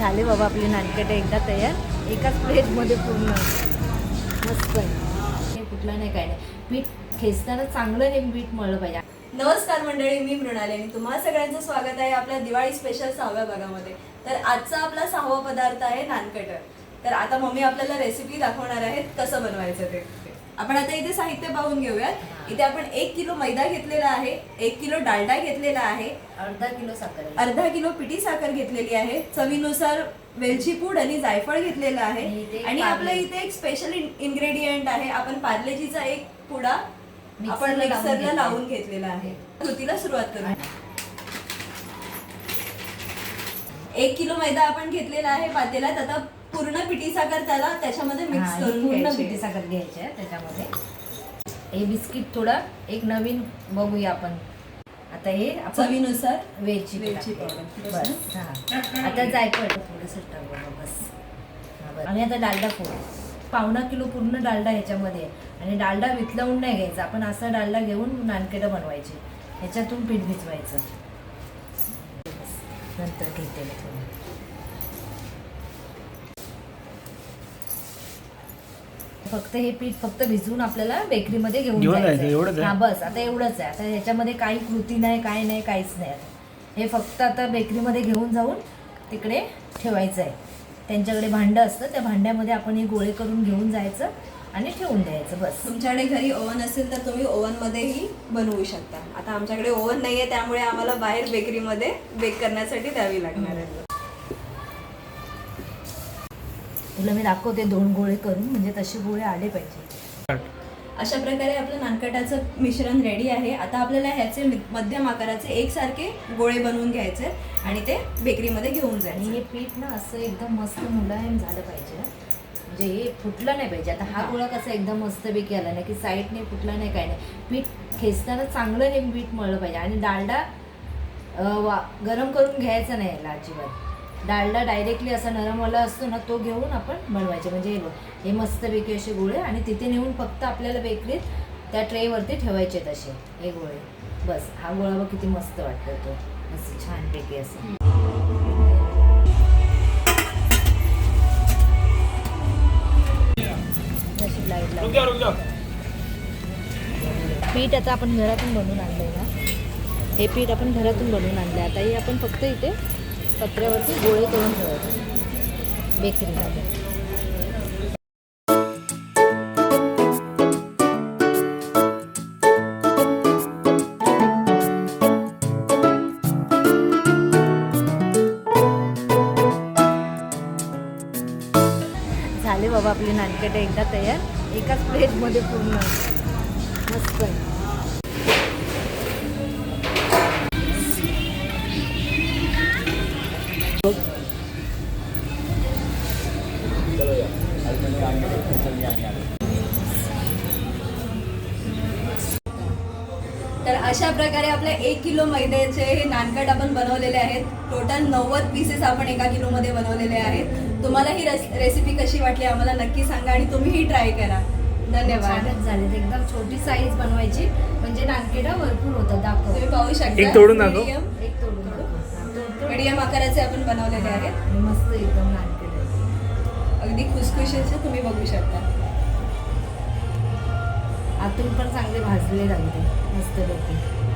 झाले बाबा आपले नानकेटे एकदा तयार. एकाच प्लेटमध्ये पूर्ण. मस्त हे कुठलं नाही काय नाही. पीठ खेचताना चांगलं हे पीठ मळलं पाहिजे. नमस्कार मंडळी मी मृणाली आणि तुम्हा सगळ्यांचं स्वागत आहे आपल्या दिवाळी स्पेशल सहाव्या भागामध्ये. तर आजचा आपला सहावा पदार्थ आहे नानकटर. तर आता मम्मी आपल्याला रेसिपी दाखवणार आहेत कसं बनवायचं ते. आपण आता इथे साहित्य पाहून घेऊयात. इथे आपण एक किलो मैदा घेतलेला आहे एक किलो डालडा घेतलेला आहे अर्धा किलो साखर. अर्धा किलो पिठी साखर घेतलेली आहे चवीनुसार वेलची पूड आणि जायफळ घेतलेलं आहे. आणि. आपल्या इथे एक स्पेशल इन्ग्रेडियंट आहे आपण पार्लेजीचा एक पुडा आपण मिक्सरला लावून घेतलेला आहे. कृतीला सुरुवात करू एक किलो मैदा आपण घेतलेला आहे पातेल्यात. आता पूर्ण पिठी साखर त्याला त्याच्यामध्ये मिक्स करून पूर्ण घ्यायची. पिठी साखर घ्यायची आहे त्याच्यामध्ये हे बिस्किट थोडं एक नवीन बघूया आपण आता हे आपण चवीनुसार वेलची वेलची टाकते. powder. बस हा आता जायफळ थोडंसं टाकू बस हा, बस. आणि आता डालडा फोड पावणा किलो पूर्ण डालडा ह्याच्यामध्ये आहे. आणि डालडा वितलवून नाही घ्यायचा आपण असा डालडा घेऊन नानकेटं बनवायचे ह्याच्यातून पीठ भिजवायचं बस. नंतर घेते मी थोडं फक्त हे पीठ फक्त भिजवून आपल्याला बेकरीमध्ये घेऊन घेऊन जायचं, जायचं एवढंच आहे? हा बस आता एवढंच आहे. आता ह्याच्यामध्ये काही कृती नाही काय नाही काहीच नाही हे फक्त आता बेकरीमध्ये घेऊन जाऊन तिकडे ठेवायचं आहे त्यांच्याकडे भांडं असतं त्या भांड्यामध्ये आपण हे गोळे करून घेऊन जायचं आणि ठेवून द्यायचं बस. तुमच्याकडे घरी ओव्हन असेल तर तुम्ही ओव्हन मध्येही बनवू शकता. आता आमच्याकडे ओव्हन नाहीये त्यामुळे आम्हाला बाहेर बेकरीमध्ये बेक करण्यासाठी द्यावी लागणार आहे. तुला मी दाखवते दोन गोळे करून म्हणजे तसे गोळे आले पाहिजे. अशा प्रकारे आपलं नानकटाचं मिश्रण रेडी आहे. आता आपल्याला ह्याचे मध्यम आकाराचे एकसारखे गोळे बनवून घ्यायचे आणि ते बेकरीमध्ये घेऊन आणि जायचे हे पीठ ना असं एकदम मस्त मुलायम झालं पाहिजे. म्हणजे हे फुटलं नाही पाहिजे. आता हा. गोळा कसा एकदम मस्तपैकी आला नाही की साईडने फुटला नाही काय नाही. पीठ खेचताना चांगलं हे पीठ मळलं पाहिजे. आणि डालडा वा गरम करून घ्यायचा नाही याला अजिबात. डालडा डायरेक्टली असा नरमवाला असतो ना तो घेऊन आपण बनवायचे म्हणजे हे बघ हे मस्तपैकी असे गोळे आणि तिथे नेऊन फक्त आपल्याला बेकरीत त्या ट्रेवरती ठेवायचे तसे हे गोळे. बस हा गोळा बघ किती मस्त वाटतो तो. असं. छानपैकी असं पीठ आता आपण घरातून बनवून आणलंय ना. हे पीठ आपण घरातून बनवून आणलंय. आता हे आपण फक्त इथे पत्र्यावरती गोळे करून ठेवायचे. बेकरीमध्ये झाले बाबा आपले नानकेटे एकदा तयार. एकाच प्लेटमध्ये पूर्ण. मस्त. तर अशा प्रकारे आपल्या एक किलो मैद्याचे हे नानकट आपण बनवलेले आहेत. टोटल नव्वद पीसेस आपण एका किलोमध्ये बनवलेले आहेत. तुम्हाला ही रेसिपी कशी वाटली आम्हाला नक्की सांगा आणि तुम्हीही ट्राय करा. धन्यवाद. झाले. एकदम छोटी साईज बनवायची. म्हणजे नानकेटा भरपूर होतं. दाखव. तुम्ही पाहू शकता. एक तोडून. मीडियम आकाराचे आपण बनवलेले आहेत. मस्त एकदम. अगदी खुसखुशीचे तुम्ही बघू शकता. आतून पण चांगले भाजले लागते मस्त पैकी.